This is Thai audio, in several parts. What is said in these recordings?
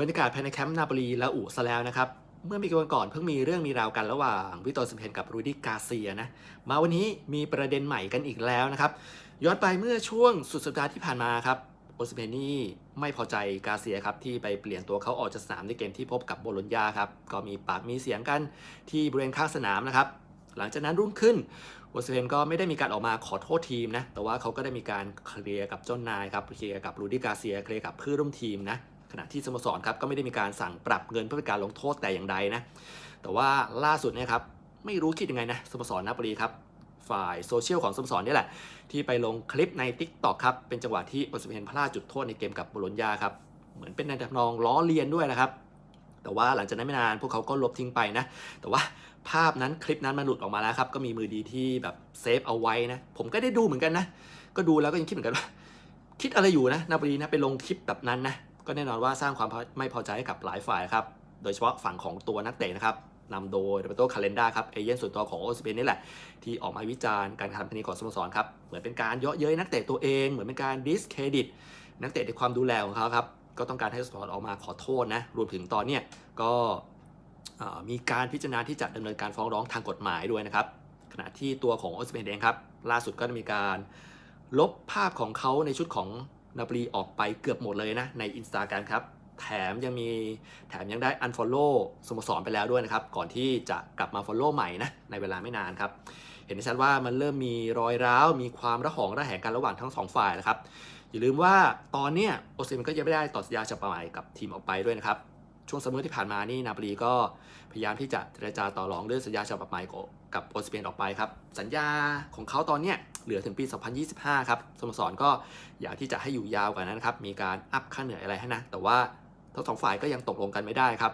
บรรยากาศภายในแคมป์นาโปลีและอูซะแล้วนะครับ เมื่อมีกี่วันก่อนเพิ่งมีเรื่องมีราวกันระหว่างวิตอร์ซิมเพนกับรูดี้กาเซียนะ มาวันนี้มีประเด็นใหม่กันอีกแล้วนะครับ ย้อนไปเมื่อช่วงสุดสัปดาห์ที่ผ่านมาครับโอซิมเพนนี่ไม่พอใจกาเซียครับที่ไปเปลี่ยนตัวเขาออกจากสนามในเกมที่พบกับโบโลญญาครับก็มีปากมีเสียงกันที่บริเวณข้างสนามนะครับหลังจากนั้นรุ่งขึ้นโอซิมเพนก็ไม่ได้มีการออกมาขอโทษทีมนะแต่ว่าเขาก็ได้มีการเคลียร์กับเจ้านายครับเคลียร์กับรูดี้กาเซียเคลียร์กับเพื่อนร่วมทีมนะ ขณะที่สโมสรครับก็ไม่ได้มีการสั่งปรับเงินเพื่อเป็นการลงโทษแต่อย่างใดนะแต่ว่าล่าสุดเนี่ยครับไม่รู้คิดยังไงนะสโมสรนาปลีครับฝ่ายโซเชียลของสโมสรนี่แหละ ที่ไปลงคลิปใน t ิ k t o k ครับเป็นจังหวะที่โอซิเมนพลาดจุดโทษในเกมกับโบโลญญาครับเหมือนเป็นในทำนองล้อเลียนด้วยนะครับแต่ว่าหลังจากนั้นไม่นานพวกเขาก็ลบทิ้งไปนะ แต่ว่าภาพนั้นคลิปนั้นมันหลุดออกมาแล้วครับ ก็มีมือดีที่แบบเซฟเอาไว้นะ ผมก็ได้ดูเหมือนกันนะ ก็ดูแล้วก็ยังคิดเหมือนกันว่า คิดอะไรอยู่นะนาโปลีนะไปลงคลิปแบบนั้นนะ ก็แน่นอนว่าสร้างความไม่พอใจให้กับหลายฝ่ายครับ โดยเฉพาะฝั่งของตัวนักเตะนะครับนำโดยโรเบโตคาเลนดาครับเอเย่นส่วนตัวของโอซิเปนนี่แหละ ที่ออกมาวิจารณ์การกระทำนี้ของสโมสรครับ เหมือนเป็นการเยาะเย้ยนักเตะตัวเอง เหมือนเป็นการดิสเครดิต นักเตะในความดูแลของเขาครับ ก็ต้องการให้สโมสรออกมาขอโทษนะ รวมถึงตอนเนี้ยก็มีการพิจารณาที่จะดำเนินการฟ้องร้องทางกฎหมายด้วยนะครับ ขณะที่ตัวของโอซิเปนเองครับ ล่าสุดก็มีการลบภาพของเขาในชุดของ นาปลีออกไปเกือบหมดเลยนะในอินสตาแกรมครับ แถมยังมีแถมยังได้ unfollow สโมสรไปแล้วด้วยนะครับ ก่อนที่จะกลับมา follow ใหม่นะในเวลาไม่นานครับ เห็นได้ชัดว่ามันเริ่มมีรอยร้าว มีความระหองระแหงกันระหว่างทั้งสองฝ่ายนะครับ อย่าลืมว่าตอนเนี้ยโอซิมันก็ยังไม่ได้ต่อสัญญาฉบับใหม่กับทีมออกไปด้วยนะครับช่วงซัมเมอร์ที่ผ่านมานี่นาปลีก็พยายามที่จะเจรจาต่อรองเรื่องสัญญาฉบับใหม่กับโอซิเปนออกไปครับ สัญญาของเขาตอนเนี้ย เหลือถึงปี 2025 ครับสโมสรก็อยากที่จะให้อยู่ยาวกว่านั้นนะครับ มีการอัพค่าเหนื่อยอะไรให้นะ แต่ว่าทั้งสองฝ่ายก็ยังตกลงกันไม่ได้ครับ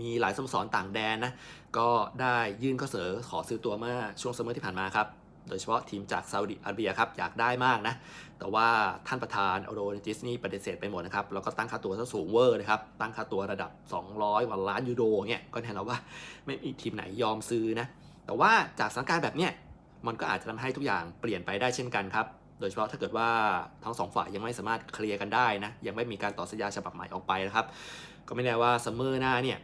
มีหลายสโมสรต่างแดนนะ ก็ได้ยื่นข้อเสนอขอซื้อตัวเมื่อช่วงซัมเมอร์ที่ผ่านมาครับ โดยเฉพาะทีมจากซาอุดิอาระเบียครับ อยากได้มากนะ แต่ว่าท่านประธานอโรนิจิสนี่ปฏิเสธไปหมดนะครับ แล้วก็ตั้งค่าตัวซะสูงเวอร์นะครับ ตั้งค่าตัวระดับ 200กว่าล้านยูโรเนี่ย ก็แน่นอนว่าไม่มีทีมไหนยอมซื้อนะ แต่ว่าจากสถานการณ์แบบเนี้ย มันก็อาจจะทำให้ทุกอย่างเปลี่ยนไปได้เช่นกันครับ โดยเฉพาะถ้าเกิดว่าทั้งสองฝ่ายยังไม่สามารถเคลียร์กันได้นะ ยังไม่มีการต่อสัญญาฉบับใหม่ออกไปนะครับ ก็ไม่แน่ว่าซัมเมอร์หน้าเนี่ย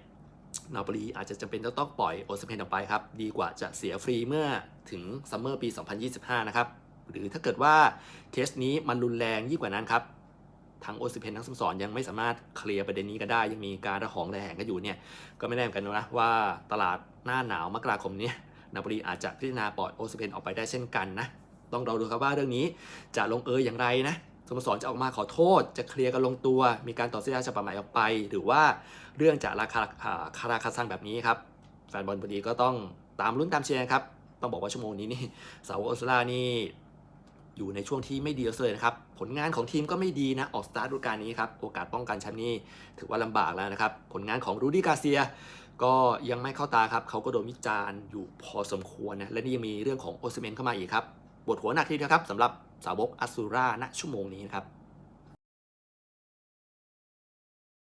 นาโปลีอาจจะจำเป็นจะต้องปล่อยโอซิเมนออกไปครับ ดีกว่าจะเสียฟรีเมื่อถึงซัมเมอร์ปี 2025 นะครับ หรือถ้าเกิดว่าเคสนี้มันรุนแรงยิ่งกว่านั้นครับ ทั้งโอซิเพนทั้งสมสรยังไม่สามารถเคลียร์ประเด็นนี้กันได้ ยังมีการระหองระแหงกันอยู่เนี่ย ก็ไม่แน่เหมือนกันนะว่าตลาดหน้าหนาวมกราคมนี้ นาโปลีอาจจะพิจารณาปล่อยโอซิเพนออกไปได้เช่นกันนะ ต้องรอดูครับว่าเรื่องนี้จะลงเอยอย่างไรนะสโมสรจะออกมาขอโทษจะเคลียร์กันลงตัว มีการต่อสัญญาฉบับใหม่ออกไป หรือว่าเรื่องจะราคาอ่าคาราคาซังแบบนี้ครับแฟนบอลพอดีก็ต้องตามลุ้นตามเชียร์ครับ ต้องบอกว่าชั่วโมงนี้นี่สาวกโอสลานี่อยู่ในช่วงที่ไม่ดีเลยนะครับ ผลงานของทีมก็ไม่ดีนะ ออกสตาร์ทฤดูกาลนี้ครับ โอกาสป้องกันแชมป์นี่ถือว่าลำบากแล้วนะครับ ผลงานของรูดี้กาเซีย ก็ยังไม่เข้าตาครับ เขาก็โดนวิจารณ์อยู่พอสมควรนะ และนี่ยังมีเรื่องของโอซิเมนเข้ามาอีกครับบทหัวหนักทีเดียวครับสำหรับสาวกอัสซูราณชั่วโมงนี้นะครับ